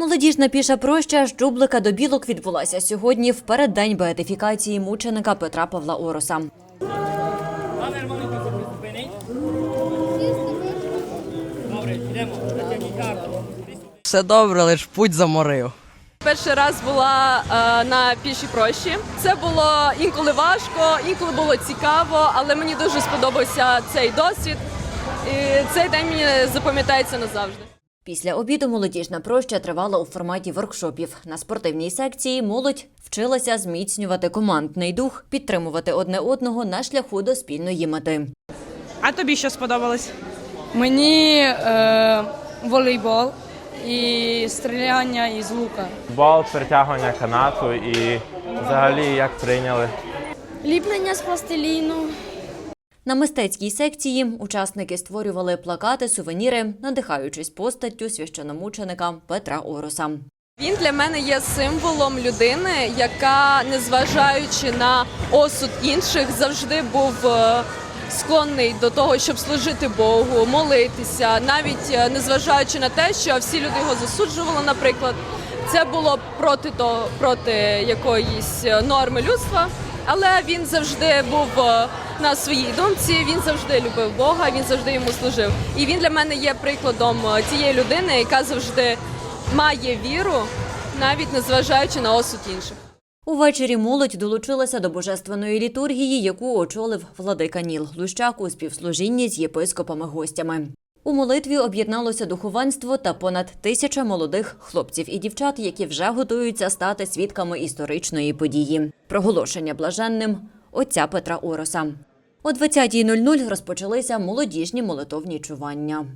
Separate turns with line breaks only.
Молодіжна піша проща з Джублика до Білок відбулася сьогодні в переддень беатифікації мученика Петра Павла Ороса.
Пане Романенко. Добре, йдемо.
Все добре, лиш путь заморив.
Перший раз була е, на пішій прощі. Це було інколи важко, інколи було цікаво, але мені дуже сподобався цей досвід. І цей день мені запам'ятається назавжди.
Після обіду молодіжна проща тривала у форматі воркшопів. На спортивній секції молодь вчилася зміцнювати командний дух, підтримувати одне одного на шляху до спільної мети.
А тобі що сподобалось?
Мені е, волейбол і стріляння із лука.
Футбол, перетягування канату і взагалі як прийняли.
Ліплення з пластиліну.
На мистецькій секції учасники створювали плакати, сувеніри, надихаючись постаттю священомученика Петра Ороса.
Він для мене є символом людини, яка, незважаючи на осуд інших, завжди був е, склонний до того, щоб служити Богу, молитися, навіть е, незважаючи на те, що всі люди його засуджували, наприклад, це було проти того, проти якоїсь е, норми людства. Але він завжди був на своїй думці. Він завжди любив Бога, він завжди йому служив. І він для мене є прикладом е, тієї людини, яка завжди має віру, навіть незважаючи на осуд інших.
Увечері молодь долучилася до божественної літургії, яку очолив владика Ніл Глущак у співслужінні з єпископами-гостями. У молитві об'єдналося духовенство та понад тисяча молодих хлопців і дівчат, які вже готуються стати свідками історичної події. Проголошення блаженним отця Петра Ороса. О 20.00 розпочалися молодіжні молитовні чування.